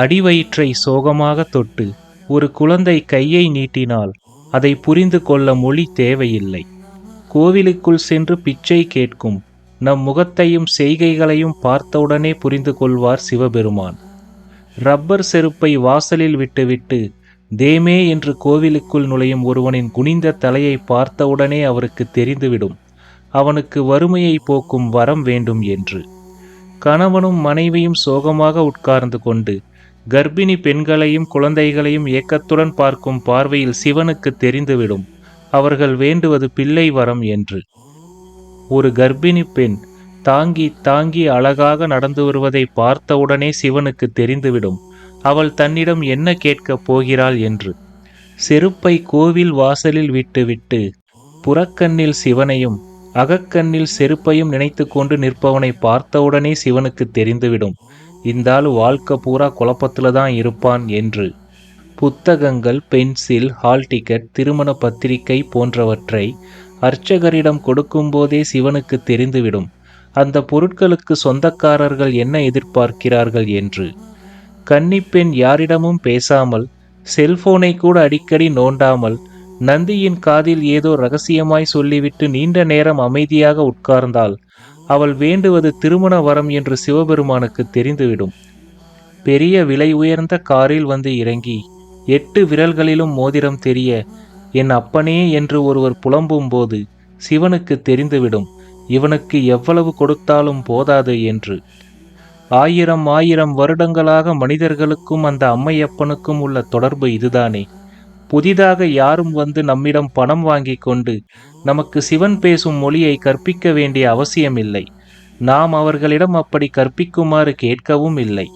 அடிவயிற்றை சோகமாக தொட்டு ஒரு குழந்தை கையை நீட்டினால் அதை புரிந்து கொள்ள மொழி தேவையில்லை. கோவிலுக்குள் சென்று பிச்சை கேட்கும் நம் முகத்தையும் செய்கைகளையும் பார்த்தவுடனே புரிந்து கொள்வார் சிவபெருமான். ரப்பர் செருப்பை வாசலில் விட்டுவிட்டு தேமே என்று கோவிலுக்குள் நுழையும் ஒருவனின் குனிந்த தலையை பார்த்தவுடனே அவருக்கு தெரிந்துவிடும். அவனுக்கு வறுமையை போக்கும் வரம் வேண்டும் என்று. கணவனும் மனைவியும் சோகமாக உட்கார்ந்து கொண்டு கர்ப்பிணி பெண்களையும் குழந்தைகளையும் ஏக்கத்துடன் பார்க்கும் பார்வையில் சிவனுக்கு தெரிந்துவிடும். அவர்கள் வேண்டுவது பிள்ளை வரம் என்று. ஒரு கர்ப்பிணி பெண் தாங்கி தாங்கி அழகாக நடந்து வருவதை பார்த்தவுடனே சிவனுக்கு தெரிந்துவிடும். அவள் தன்னிடம் என்ன கேட்கப் போகிறாள் என்று. செருப்பை கோவில் வாசலில் விட்டுவிட்டு புறக்கண்ணில் சிவனையும் அகக்கண்ணில் செருப்பையும் நினைத்து கொண்டு நிற்பவனை பார்த்தவுடனே சிவனுக்கு தெரிந்துவிடும். இந்த ஆள் வாழ்க்கை பூரா குழப்பத்தில் தான் இருப்பான் என்று. புத்தகங்கள் பென்சில் ஹால் டிக்கெட் திருமண பத்திரிகை போன்றவற்றை அர்ச்சகரிடம் கொடுக்கும்போதே சிவனுக்கு தெரிந்துவிடும். அந்த பொருட்களுக்கு சொந்தக்காரர்கள் என்ன எதிர்பார்க்கிறார்கள் என்று. கன்னிப்பெண் யாரிடமும் பேசாமல் செல்போனை கூட அடிக்கடி நோண்டாமல் நந்தியின் காதில் ஏதோ ரகசியமாய் சொல்லிவிட்டு நீண்ட நேரம் அமைதியாக உட்கார்ந்தால் அவள் வேண்டுவது திருமண வரம் என்று சிவபெருமானுக்கு தெரிந்துவிடும். பெரிய விலை உயர்ந்த காரில் வந்து இறங்கி எட்டு விரல்களிலும் மோதிரம் தெரிய என் அப்பனே என்று ஒருவர் புலம்பும் போது சிவனுக்கு தெரிந்துவிடும் இவனுக்கு எவ்வளவு கொடுத்தாலும் போதாது என்று. ஆயிரம் ஆயிரம் வருடங்களாக மனிதர்களுக்கும் அந்த அம்மையப்பனுக்கும் உள்ள தொடர்பு இதுதானே. புதிதாக யாரும் வந்து நம்மிடம் பணம் வாங்கி கொண்டு நமக்கு சிவன் பேசும் மொழியை கற்பிக்க வேண்டிய அவசியமில்லை. நாம் அவர்களிடம் அப்படி கற்பிக்குமாறு கேட்கவும் இல்லை.